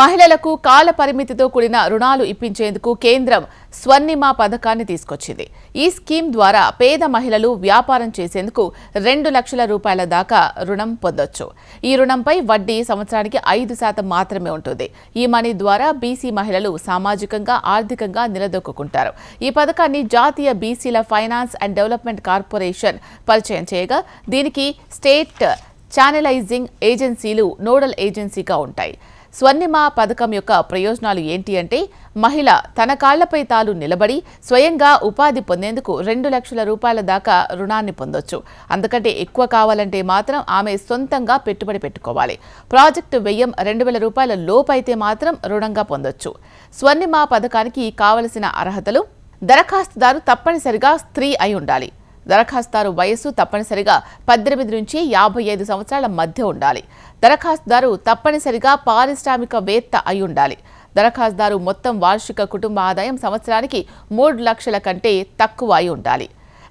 మహిళలకు కాల పరిమితితో కూడిన రుణాలు ఇప్పించేందుకు కేంద్రం స్వర్ణిమ పథకాన్ని తీసుకొచ్చింది. ఈ స్కీమ్ ద్వారా పేద మహిళలు వ్యాపారం చేసేందుకు రెండు లక్షల రూపాయల దాకా రుణం పొందొచ్చు. ఈ రుణంపై వడ్డీ సంవత్సరానికి ఐదు శాతం మాత్రమే ఉంటుంది. ఈ మనీ ద్వారా బీసీ మహిళలు సామాజికంగా ఆర్థికంగా నిలదొక్కుంటారు ఈ పథకాన్ని జాతీయ బీసీల ఫైనాన్స్ అండ్ డెవలప్మెంట్ కార్పొరేషన్ పరిచయం చేయగా దీనికి స్టేట్ ఛానలైజింగ్ ఏజెన్సీలు నోడల్ ఏజెన్సీగా ఉంటాయి. స్వర్ణిమ పథకం యొక్క ప్రయోజనాలు ఏంటి అంటే మహిళ తన కాళ్ళపై తాను నిలబడి స్వయంగా ఉపాధి పొందేందుకు రెండు లక్షల రూపాయల దాకా రుణాన్ని పొందొచ్చు. అందుకంటే ఎక్కువ కావాలంటే మాత్రం ఆమె సొంతంగా పెట్టుబడి పెట్టుకోవాలి. ప్రాజెక్టు వ్యయం రెండు వేల రూపాయల లోపైతే మాత్రం రుణంగా పొందొచ్చు. స్వర్ణిమ పథకానికి కావలసిన అర్హతలు దరఖాస్తుదారు తప్పనిసరిగా స్త్రీ అయి ఉండాలి. దరఖాస్తుదారు వయస్సు తప్పనిసరిగా పద్దెనిమిది నుంచి యాభై ఐదు సంవత్సరాల మధ్య ఉండాలి. దరఖాస్తుదారు తప్పనిసరిగా పారిశ్రామికవేత్త అయి ఉండాలి. దరఖాస్తుదారు మొత్తం వార్షిక కుటుంబ ఆదాయం సంవత్సరానికి మూడు లక్షల కంటే తక్కువ అయి ఉండాలి.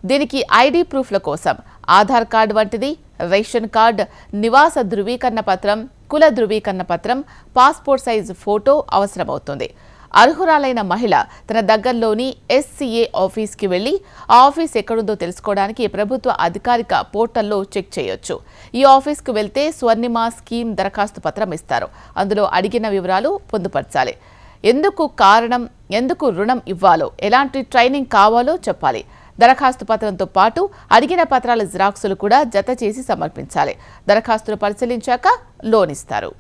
దీనికి ఐడి ప్రూఫ్ల కోసం ఆధార్ కార్డు వంటిది రేషన్ కార్డ్ నివాస ధృవీకరణ పత్రం కుల ధృవీకరణ పత్రం పాస్పోర్ట్ సైజు ఫోటో అవసరమవుతుంది. అర్హురాలైన మహిళ తన దగ్గరలోని ఎస్సీఏ ఆఫీస్కి వెళ్ళి ఆ ఆఫీస్ ఎక్కడుందో తెలుసుకోవడానికి ప్రభుత్వ అధికారిక పోర్టల్లో చెక్ చేయొచ్చు. ఈ ఆఫీస్కు వెళ్తే స్వర్ణిమ స్కీమ్ దరఖాస్తు పత్రం ఇస్తారు. అందులో అడిగిన వివరాలు పొందుపరచాలి. ఎందుకు కారణం ఎందుకు రుణం ఇవ్వాలో ఎలాంటి ట్రైనింగ్ కావాలో చెప్పాలి. దరఖాస్తు పత్రంతో పాటు అడిగిన పత్రాల జిరాక్సులు కూడా జత చేసి సమర్పించాలి. దరఖాస్తులు పరిశీలించాక లోన్ ఇస్తారు.